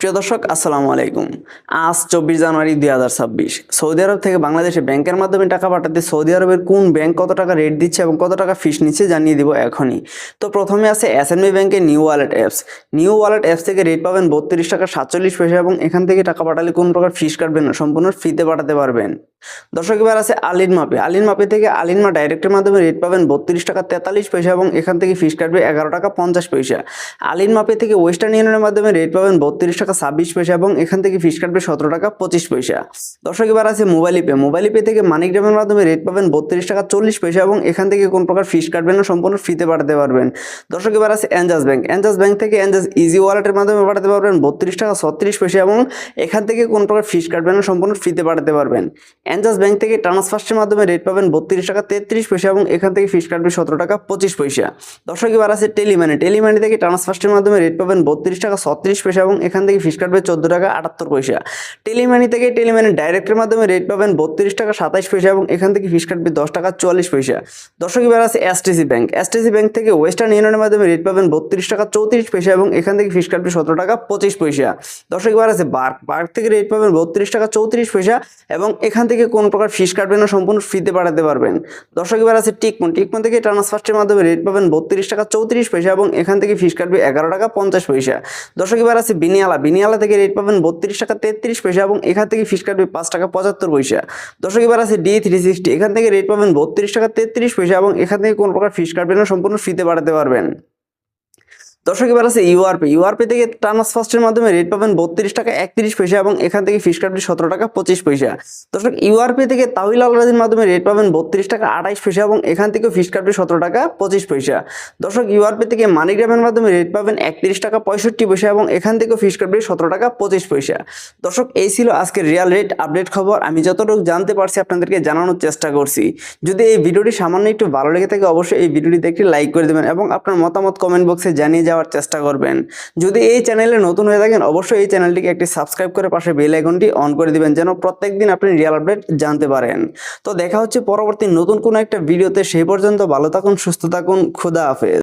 প্রিয় দর্শক, আসসালামু আলাইকুম। আজ চব্বিশ জানুয়ারি দুই হাজার ছাব্বিশ। সৌদি আরব থেকে বাংলাদেশে ব্যাংকের মাধ্যমে টাকা পাঠাতে সৌদি আরবের কোন ব্যাংক কত টাকা রেট দিচ্ছে এবং কত টাকা ফিস নিচ্ছে জানিয়ে দিব এখনই। তো প্রথমে আছে এসএনবি ব্যাংকের new wallet apps new wallet apps থেকে রেট পাবেন বত্রিশ টাকা সাতচল্লিশ পয়সা এবং এখান থেকে টাকা পাঠালে কোন প্রকার ফিস কাটবেন না, সম্পূর্ণ ফ্রিতে পাঠাতে পারবেন। দর্শক, এবার আছে আলিন মাপে। আলিন মাপে থেকে আলিন মা ডাইরেক্টের মাধ্যমে রেট পাবেন বত্রিশ টাকা তেতাল্লিশ পয়সা এবং এখান থেকে ফিস কাটবে এগারো টাকা পঞ্চাশ পয়সা। আলিন মাপে থেকে ওয়েস্টার্ন ইউনিয়নের মাধ্যমে রেট পাবেন বত্রিশ টাকা ছাব্বিশ পয়সা এবং এখান থেকে ফিস কাটবে সতেরো টাকা পঁচিশ পয়সা। দর্শক, এবার আছে মোবাইল পে মোবাইল পে থেকে মানিগ্রামের মাধ্যমে রেট পাবেন বত্রিশ টাকা চল্লিশ পয়সা এবং এখান থেকে কোন প্রকার ফিস কাটবেন না, সম্পূর্ণ ফ্রিতে পাঠাতে পারবেন। দর্শক, এবার আছে অ্যাঞ্জাস ব্যাংক অ্যাঞ্জাস ব্যাংক থেকে অ্যাঞ্জাস ইজি ওয়ালেটের মাধ্যমে পাঠাতে পারবেন বত্রিশ টাকা ছত্রিশ পয়সা এবং এখান থেকে কোন প্রকার ফিস কাটবেন না, সম্পূর্ণ ফ্রিতে পাঠাতে পারবেন। অ্যাঞ্জাস ব্যাংক থেকে ট্রান্সফার্সের মাধ্যমে রেট পাবেন বত্রিশ টাকা তেত্রিশ পয়সা এবং এখান থেকে ফিস কাটবে সতেরো টাকা পঁচিশ পয়সা। দর্শক, এবার আছে টেলিমানি। টেলিমানি থেকে ট্রান্সফার্সের মাধ্যমে রেট পাবেন বত্রিশ টাকা ছত্রিশ পয়সা এবং এখান থেকে ফিস কাটবে চোদ্দ টাকা আটাত্তর পয়সা। টেলিমানি থেকে টেলিমানি ডাইরেক্টের মাধ্যমে রেট পাবেন বত্রিশ টাকা সাতাইশ পয়সা এবং এখান থেকে ফিস কাটবে দশ টাকা চুয়াল্লিশ পয়সা। দর্শক, এবার আছে এসটিসি ব্যাংক। এসটিসি ব্যাংক থেকে ওয়েস্টার্ন ইউনিয়নের মাধ্যমে রেট পাবেন বত্রিশ টাকা চৌত্রিশ পয়সা এবং এখান থেকে ফিস কাটবে সতেরো টাকা পঁচিশ পয়সা। দর্শক, এবার আছে বার্ক। বার্ক থেকে রেট পাবেন বত্রিশ টাকা চৌত্রিশ পয়সা এবং এখান থেকে কোন প্রকার ফিস কাটবেন না সম্পূর্ণ ফ্রিতে পাঠাতে পারবেন। দর্শক, এবার আছে টিকমন টিকমন থেকে ট্রান্সফার্সের মাধ্যমে রেট পাবেন বত্রিশ টাকা চৌত্রিশ পয়সা এবং এখান থেকে ফিস কাটবে এগারো টাকা পঞ্চাশ পয়সা। দর্শক, এবার আছে বিনিয়ালা বিনিয়ালা থেকে রেট পাবেন বত্রিশ টাকা তেত্রিশ পয়সা এবং এখান থেকে ফিস কাটবে পাঁচ টাকা পঁচাত্তর পয়সা। দর্শক, এবার আছে ডি থ্রি সিক্সটি এখান থেকে রেট পাবেন বত্রিশ টাকা তেত্রিশ পয়সা এবং এখান থেকে কোন প্রকার ফিস কাটবেন সম্পূর্ণ ফ্রিতে পাঠাতে পারবেন। দর্শক, এবার আছে ইউআরপি ইউআরপি থেকে ট্রান্সফার্স্টের মাধ্যমে রেট পাবেন বত্রিশ টাকা একত্রিশ পয়সা এবং এখান থেকে ফিস সতেরো টাকা পঁচিশ পয়সা। দর্শক ইউআরপি থেকে তাহিল আলরাজির মাধ্যমে রেট পাবেন বত্রিশ টাকা আঠাইশ পয়সা এবং এখান থেকে ফিস সতেরো টাকা পঁচিশ পয়সা। দর্শক ইউআরপি থেকে মানিগ্রামের মাধ্যমে রেট পাবেন একত্রিশ টাকা পঁয়ষট্টি পয়সা এবং এখান থেকে ফিস সতেরো টাকা পঁচিশ পয়সা। দর্শক, এই ছিল আজকের রিয়াল রেট আপডেট খবর। আমি যতটুকু জানতে পারছি, আপনাদেরকে জানানোর চেষ্টা করছি। যদি এই ভিডিওটি সামান্য একটু ভালো লেগে থাকে, অবশ্যই এই ভিডিওটিতে একটি লাইক করে দেবেন এবং আপনার মতামত কমেন্ট বক্সে জানিয়ে যাওয়ার চেষ্টা করবেন। যদি এই চ্যানেলে নতুন হয়ে থাকেন, অবশ্যই এই চ্যানেলটিকে একটি সাবস্ক্রাইব করে পাশে বেল আইকনটি অন করে দিবেন, যেন প্রত্যেকদিন আপনি রিয়াল আপডেট জানতে পারেন। তো দেখা হচ্ছে পরবর্তী নতুন কোনো একটা ভিডিওতে সেই পর্যন্ত ভালো থাকুন, সুস্থ থাকুন, খুদা হাফেজ।